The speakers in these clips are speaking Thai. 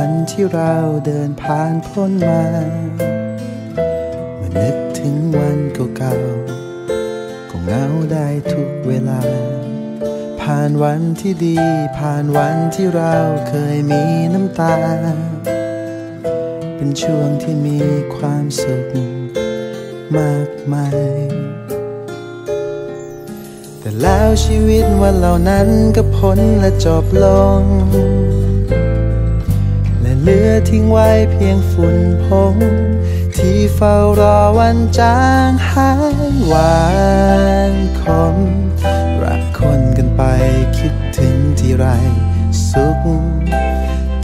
ันที่เราเดินผ่านพ้นมาเมื่อนึกถึงวันเก่าๆก็เหงาได้ทุกเวลา ผ่านวันที่ดี ผ่านวันที่เราเคยมีน้ำตา เป็นช่วงที่มีความสุขมากมาย แต่แล้วชีวิตวันเหล่านั้นก็พ้นและจบลง เหลือทิ้งไว้เพียงฝุ่นพงที่เฝ้ารอวันจางหายวานคมรักคนกันไปคิดถึงที่ไรสุข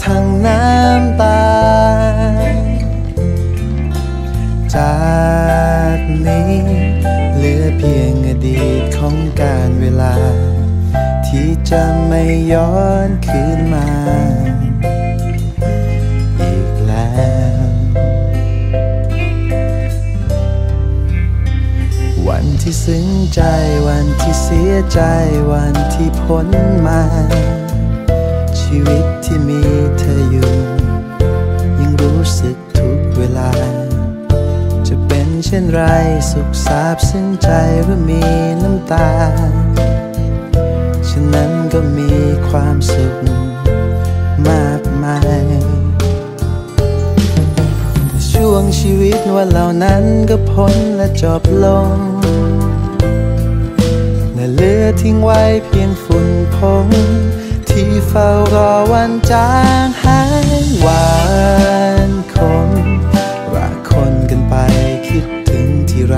ทั้งน้ำตา จากนี้เหลือเพียงอดีตของการเวลา ที่จะไม่ย้อนคืนมา ที่ซึ้งใจวันที่เสียใจวันที่พ้นมา ชีวิตที่มีเธออยู่ ยังรู้สึกทุกเวลา จะเป็นเช่นไรสุขสาบซึ้งใจหรือมีน้ำตาฉันนั้นก็มีความสุขมากมายช่วงชีวิตวันเหล่านั้นก็พ้นและจบลง เหลือทิ้งไว้เพียงฝุ่นพงที่เฝ้ารอวันจางหายวานคงรักคนกันไปคิดถึงที่ไร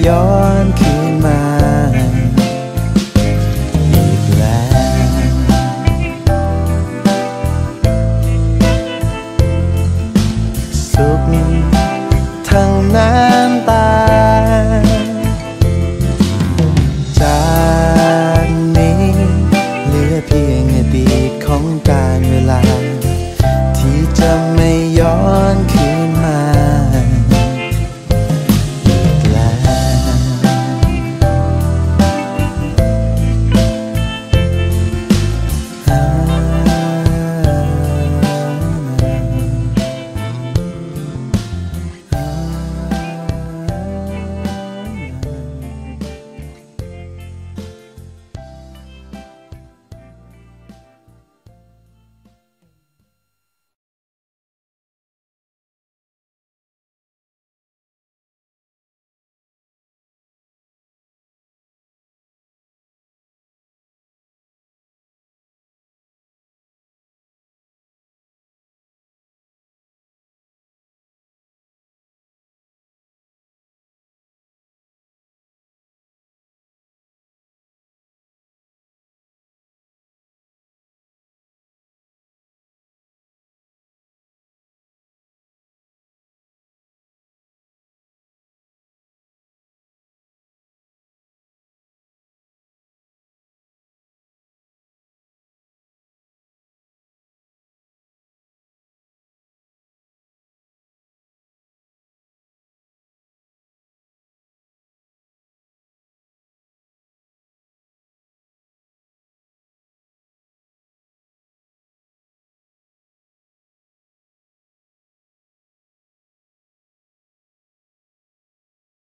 ไม่